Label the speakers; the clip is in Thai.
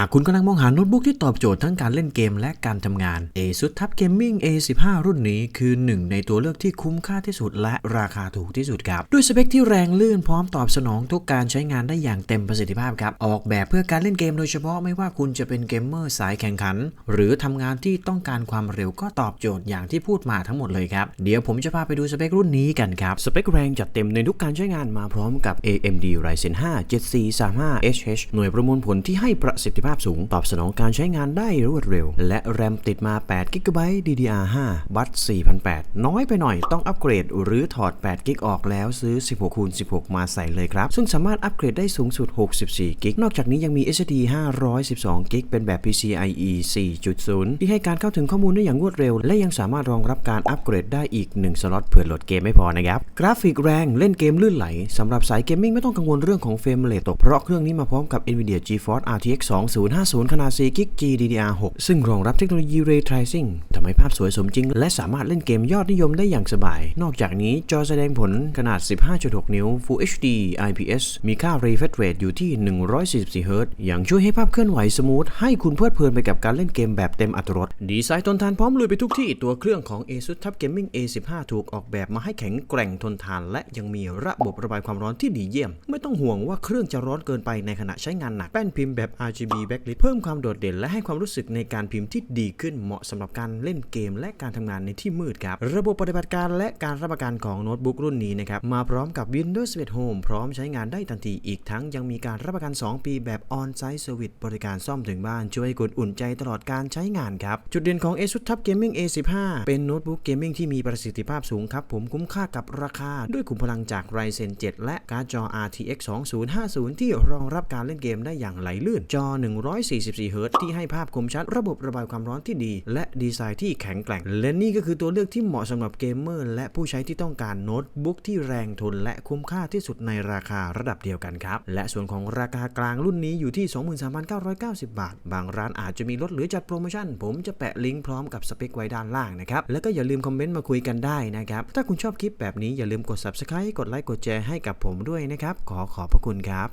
Speaker 1: หากคุณกำลังมองหาโน้ตบุ๊กที่ตอบโจทย์ทั้งการเล่นเกมและการทำงาน ASUS Tab Gaming A15 รุ่นนี้คือหนึ่งในตัวเลือกที่คุ้มค่าที่สุดและราคาถูกที่สุดครับ ด้วยสเปคที่แรงลื่นพร้อมตอบสนองทุกการใช้งานได้อย่างเต็มประสิทธิภาพครับ ออกแบบเพื่อการเล่นเกมโดยเฉพาะไม่ว่าคุณจะเป็นเกมเมอร์สายแข่งขัน หรือทำงานที่ต้องการความเร็วก็ตอบโจทย์อย่างที่พูดมาทั้งหมดเลยครับ เดี๋ยวผมจะพาไปดูสเปครุ่นนี้กันครับ สเปคแรงจัดเต็มในทุกการใช้งานมาพร้อมกับ AMD Ryzen 5 7435HH หน่วยประมวลผลที่ให้ประสิทธิภาพสูง ตอบสนองการใช้งานได้รวดเร็ว และแรมติดมา8 g b DDR5 บัต4,800น้อยไปหน่อยต้องอัปเกรด หรือถอด8 g ออกแล้วซื้อ 16คูณ16 มาใส่เลยครับ ซึ่งสามารถอัปเกรดได้สูงสุด 64 g นอกจากนี้ยังมี SSD 512 g เป็นแบบ PCIe 4.0 ที่ให้การเข้าถึงข้อมูลได้อย่างรวดเร็ว และยังสามารถรองรับการอัปเกรดได้อีก 1 สล็อตเผื่อโหลดเกมไม่พอนะครับกราฟิกแรงเล่นเกมลื่นไหลสำหรับสายเกมมิ่งไม่ต้องกังวลเรื่องของเฟรมเรทตกเพราะเครื่องนี้มาพร้อมกับ NVIDIA GeForce RTX 2 2050 ขนาด4 g GDDR6 ซึ่งรองรับเทคโนโลยี Ray Tracing ทำให้ภาพสวยสมจริง และสามารถเล่นเกมยอดนิยมได้อย่างสบาย นอกจากนี้จอแสดงผลขนาด 15.6 นิ้ว Full HD IPS มีค่า refresh rate อยู่ที่ 144 Hz ย่างช่วยให้ภาพเคลื่อนไหวสมูท ให้คุณเพลิดเพลินไปกับการเล่นเกมแบบเต็มอัตรรสดีไซน์ทนทานพร้อมลุยไปทุกที่ตัวเครื่องของ ASUS Tab Gaming A15 ถูกออกแบบมาให้แข็งแกร่งทนทาน และยังมีระบบระบายความร้อนที่ดีเยี่ยม ไม่ต้องห่วงว่าเครื่องจะร้อนเกินไปในขณะใช้งานหนักแป้นพิมพ์แบบ RGB backlit เพิ่มความโดดเด่นและให้ความรู้สึกในการพิมพ์ที่ดีขึ้นเหมาะสำหรับการเล่นเกม และการทำงานในที่มืดครับ ระบบปฏิบัติการและการรับประกันของโน้ตบุ๊กรุ่นนี้นะครับ มาพร้อมกับ Windows 11 Home พร้อมใช้งานได้ทันทีอีกทั้งยังมีการรับประกัน 2 ปีแบบ On-site Service บริการซ่อมถึงบ้านช่วยให้คุณอุ่นใจตลอดการใช้งานครับ จุดเด่นของ ASUS Tab Gaming A15 เป็นโน้ตบุ๊กเกมมิ่งที่มีประสิทธิภาพสูงครับ ผมคุ้มค่ากับราคา ด้วยขุมพลังจาก Ryzen 7 และการ์ดจอ RTX 2050 ที่รองรับการเล่นเกมได้อย่างไหลลื่นจอ144 Hz ที่ให้ภาพคมชัด ระบบระบายความร้อนที่ดี และดีไซน์ที่แข็งแกร่ง และนี่ก็คือตัวเลือกที่เหมาะสำหรับเกมเมอร์และผู้ใช้ที่ต้องการโน้ตบุ๊กที่แรงทนและคุ้มค่าที่สุดในราคาระดับเดียวกันครับ และส่วนของราคากลางรุ่นนี้อยู่ที่ 23,990 บาท บางร้านอาจจะมีลดหรือจัดโปรโมชั่น ผมจะแปะลิงก์พร้อมกับสเปคไว้ด้านล่างนะครับ แล้วก็อย่าลืมคอมเมนต์มาคุยกันได้นะครับ ถ้าคุณชอบคลิปแบบนี้อย่าลืมกด subscribe กดไลค์กดแชร์ให้กับผมด้วยนะครับ ขอขอบพระคุณครับ